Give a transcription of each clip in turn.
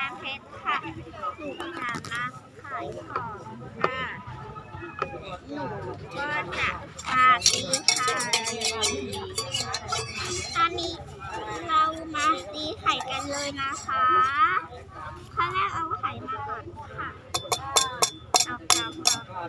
น้ำเพชรค่ะหนูกำลังมาขายของค่ะ หนูก็จะพาตีไข่ตอนนี้เรามาตีไข่กันเลยนะคะขั้นแรกเอาไข่มาก่อนค่ะเอาเกาเกา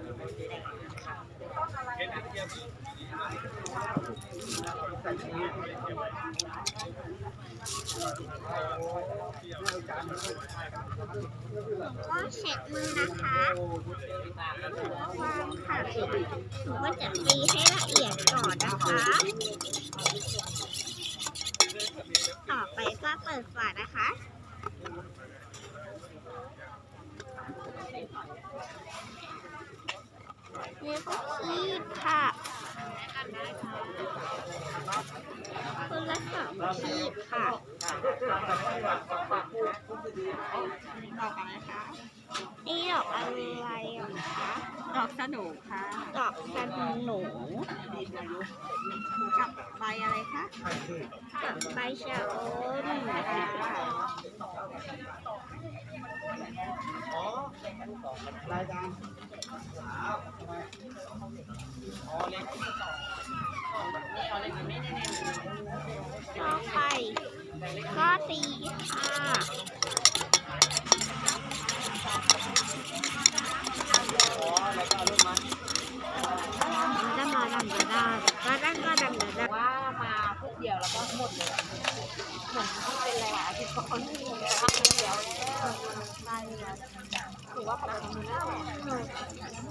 ก็เช็ดมือนะคะวางค่ะหนูก็จะตีให้ละเอียดก่อนนะคะ ต่อไปก็เปิดฝานะคะแล้วก็คีบค่ะคนละสองคีบค่ะ ดอกอะไรคะ นี่ดอกอะไรอะคะดอกสนุกค่ะดอกสโหนูกับใบอะไรคะกับใบชะอมค่ะต่อไป ก็ตีค่ะดำมาดำมาดำก็ดำก็ดำมาดว่ามาพวกเดียวแล้วก็หมดเลยเหมือนเป็นอะไรอะทิตย์ก่อนที่มีแต่ว่าคนเดียวได้เลยถือว่าเขาทำมือแล้วไ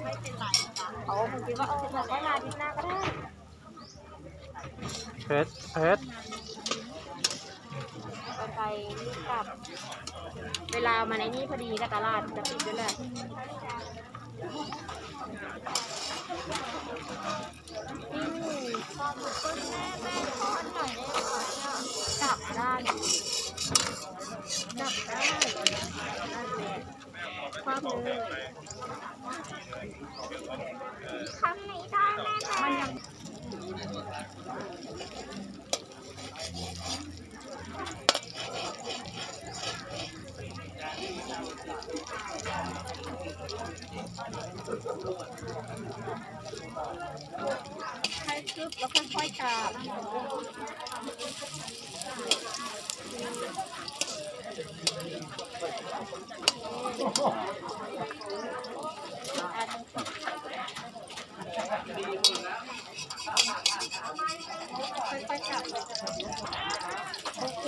ม่เป็นไรค่ะเขาคงคิดว่าเออเราก็มาอาทิตย์หน้าก็ได้เพชรเพชร ไปไปรีบกลับ เวลามาในนี่พอดีกับตลาดจะปิดด้วยแหละอืมขอบคุณแม่แม่ทอดหน่อยได้ไหมคะเนี่ยกลับได้กลับได้นั่นแหละความเลยำทำไม่ได้แม่แม่ มันยัง ให้คืบแล้วค่อยๆกาบค่อยๆกาบโอเค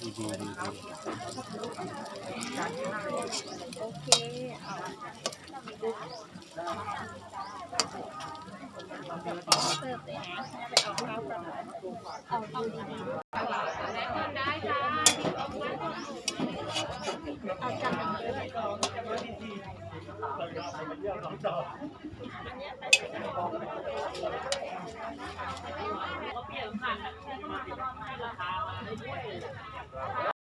ดีดีดีดี โอเคเอาเสิร์ฟเลยนะเอาข้าวก่อนเอาเอาดีๆได้จ้าเอาจานนี้ด้วย